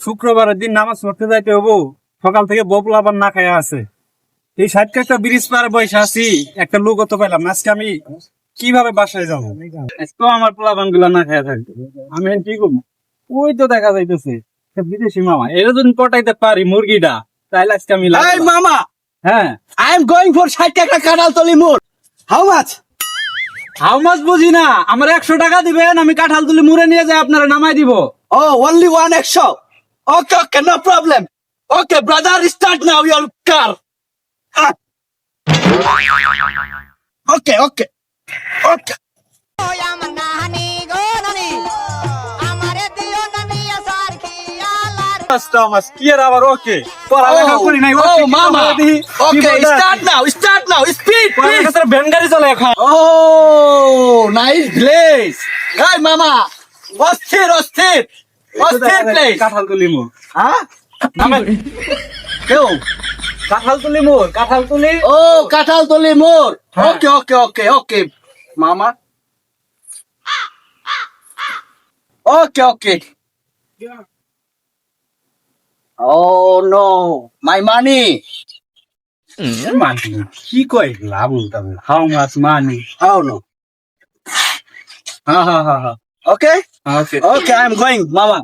শুক্রবারের দিন নামাজ পড়তে যাইতে হব। সকাল থেকে বপলা আবার না খায়া আছে। এই ষাটটা একটা ব্রিজ পারে বসে আছি একটা লোক তো পাইলাম আজকে আমি কীভাবে বাসায় যাব? তো আমার পোলাবানগুলা না খায়া থাকবে। আমি কি করব? ওই তো দেখা যাইতেছে বিদেশি মামা। যদি পটাইতে পারি মুরগিটা তাহলে আজকে আমি Hey, হ্যাঁ। I am going for ষাট টাকা কাঁঠাল তলি মোড় হাউ মাছ হাউ মাছ বুঝি না। আমার একশো টাকা দিবেন আমি কাঁঠাল তুলি মুড়ে নিয়ে যাই আপনারা নামাই দিব। ও অনলি ওয়ান একশো okay okay no problem okay brother start now your car okay okay okay ওয়া মানানি গো নানি আমারে দিও নানি আসার কি আলার মাছ কি আর আবার ওকে পড়ালেখা করি নাই ও ওকে মামা okay start start now start now speed please van গাড়ি চলে এখন Oh, nice place. Hey, Mama. অস্থির অস্থির অস্থির প্লেস কাঁঠাল তুলি মোর হ্যাঁ? কেউ? কাঁঠাল তুলি মোর কাঁঠাল তুলি ও কাঁঠাল তলি মোর। ওকে ওকে ওকে ওকে মামা। ওকে ওকে ও নো মাই মানি মানি কি কয় লাভ how much money O no হ্যাঁ হ্যাঁ হ্যাঁ হ্যাঁ। Okay okay I am going মামা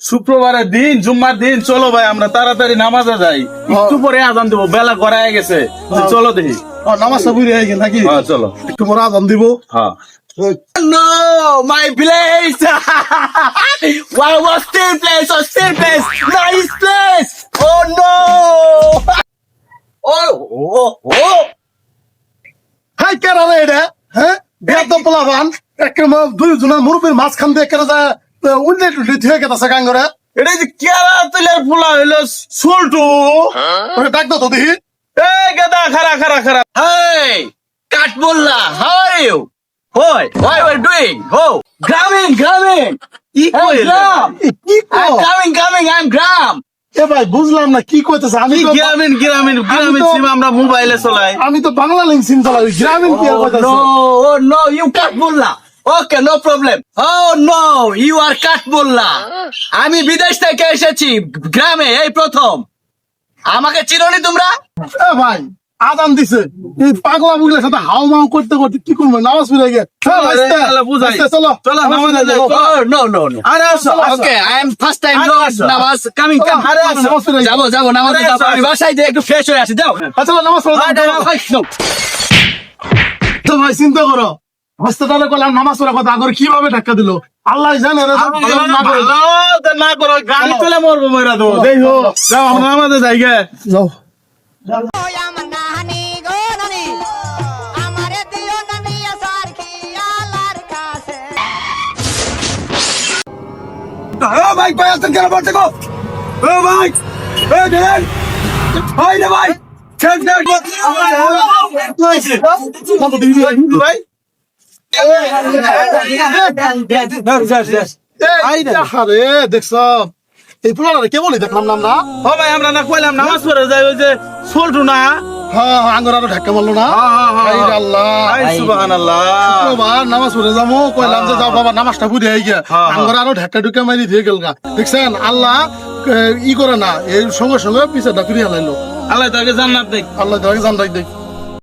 শুক্রবারের দিন জুম্মার দিন চলো ভাই আমরা তাড়াতাড়ি নামাজে যাই। একটু পরে আজান দেবো বেলা গড়ায় গেছে। চলো দেখি। ও নামাজটা বুঝে গেছে নাকি? হ্যাঁ চলো। একটু পরে আজান দিব। হ্যাঁ। No, my place. wow, hostile place, hostile place, nice place. পোলাবান একটা দুই জনের মুরব্বীর মাঝখান দিয়ে কেরা যায় উল্টে টুল্টে থুয়ে গেছে গাঙ্গরে এটা যে কেরা তুলের ফুলা হইল সুলটু ডাক দাও তো দেখি এ গেদা খারা খারা খারা Hey, Katmulla, how are you? What? What you are doing? Oh, Gramin, Gramin. কি Hey, কইলে Gram. এ, কি I'm কও? coming, coming, I'm Gram. এ ভাই বুঝলাম না কি কইতেছে আমি গ্রামীণ গ্রামীণ গ্রামীণ সিম আমরা মোবাইলে চলাই আমি তো বাংলা লিংক সিম চালাই গ্রামীণ কি আর নো কইতাছে no, oh no, you Katmulla. Okay, no problem. Oh no, you are Katmulla. আমি বিদেশ থেকে এসেছি গ্রামে এই প্রথম আমাকে চিরনি তোমরা এ ভাই আজান দিছে। এই পাগলা বুগলার সাথে হাও মাও করতে করতে কি করব? নামাজ ফিরে গে আরে, ভাইস্তে, আরে, বুঝাই। চলো। চলো, নামাজে যাব। যাব। বাসায় একটু ফ্রেশ হয়ে আসি যাও। চলো, পড়ো, তো ভাই চিন্তা করো। হসপিটালে করলাম নামাজ পড়ার কথা। আগর কীভাবে ধাক্কা দিল? আল্লাহ জানে রে, না করে। গাড়ি চলে মরবো মরা দেবো। দেখো যাও আমরা নামাজে যাই গে যাও ভাই ভাই আসতে কেন বলতে গো? ও ভাই এ দেন ভাই রে ভাই চেক দেখ ভাই দেখলাম নাম না? ও ভাই আমরা না কইলাম নামাজ পড়ে যাই ওই যে সোলটু না হ্যাঁ আঙ্গর আরও ধাক্কা মারলো না? হ্যাঁ, হ্যাঁ, হ্যাঁ, হ্যাঁ। আল্লাহ সুবহানাল্লাহ। নামাজ পড়ে যাব কইলাম যে যাও বাবা নামাজটা বুঝে আই গিয়া। হ্যাঁ, হ্যাঁ। আঙ্গর আরও ধাক্কা ঢুকা মারি দিয়ে গেল দেখছেন আল্লাহ ই করে না এই সঙ্গে সঙ্গে পিছে ডাকুরি হালাইলো আল্লাহ তাকে জান্নাত দেখ। আল্লাহ তাকে জান্নাত দেখ।